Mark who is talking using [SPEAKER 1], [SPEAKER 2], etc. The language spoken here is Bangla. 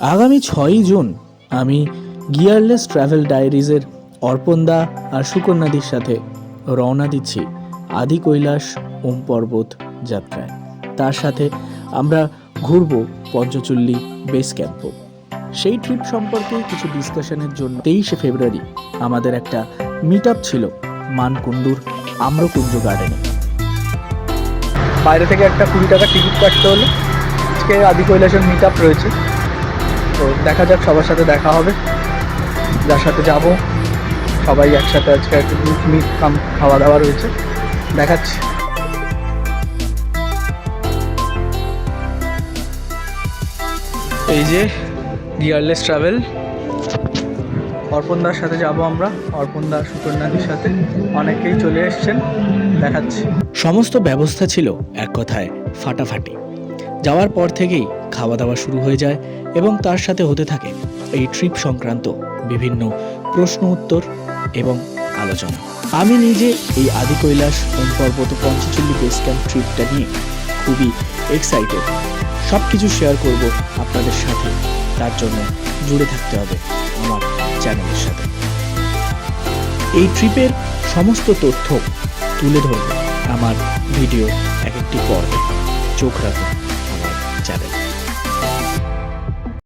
[SPEAKER 1] আগামী ছয়ই জুন আমি গিয়ারলেস ট্রাভেল ডায়েরিজের অর্পণদা আর সুকন্যাদির সাথে রওনা দিচ্ছি আদি কৈলাস ওম পর্বত যাত্রায়। তার সাথে আমরা ঘুরব পঞ্চচল্লী বেস ক্যাম্প। সেই ট্রিপ সম্পর্কে কিছু ডিসকাশনের জন্য তেইশে ফেব্রুয়ারি আমাদের একটা মিট আপ ছিল মানকুণ্ডুর আম্রকুঞ্জ গার্ডেনে। বাইরে থেকে একটা কুড়ি টাকা টিকিট কাটতে হলো আজকে আদি কৈলাসের মিট আপ রয়েছে। তো দেখা যাক, সবার সাথে দেখা হবে। যার সাথে যাব, সবাই একসাথে আজকে একটু মিট কাম খাওয়া দাওয়া রয়েছে। দেখাচ্ছি। এই যে গিয়ারলেস ট্রাভেল অর্পণদার সাথে যাব আমরা। অর্পণদা সুকন্যাদির সাথে। অনেকেই চলে এসছেন। দেখাচ্ছি। সমস্ত ব্যবস্থা ছিল এক কথায় ফাটাফাটি। যাওয়ার পর থেকেই খাওয়া দাওয়া শুরু হয়ে যায় এবং তার সাথে হতে থাকে এই ট্রিপ সংক্রান্ত বিভিন্ন প্রশ্ন উত্তর এবং আলোচনা। আমি নিজে এই আদি কৈলাস ওম পর্বত পঞ্চচল্লি বেস ক্যাম্প ট্রিপটা নিয়ে খুবই এক্সাইটেড সব কিছু শেয়ার করব আপনাদের সাথে। তার জন্য জুড়ে থাকতে হবে আমার চ্যানেলের সাথে। এই ট্রিপের সমস্ত তথ্য তুলে ধরব আমার ভিডিও এক একটি পর্বে। চোখ রাখুন।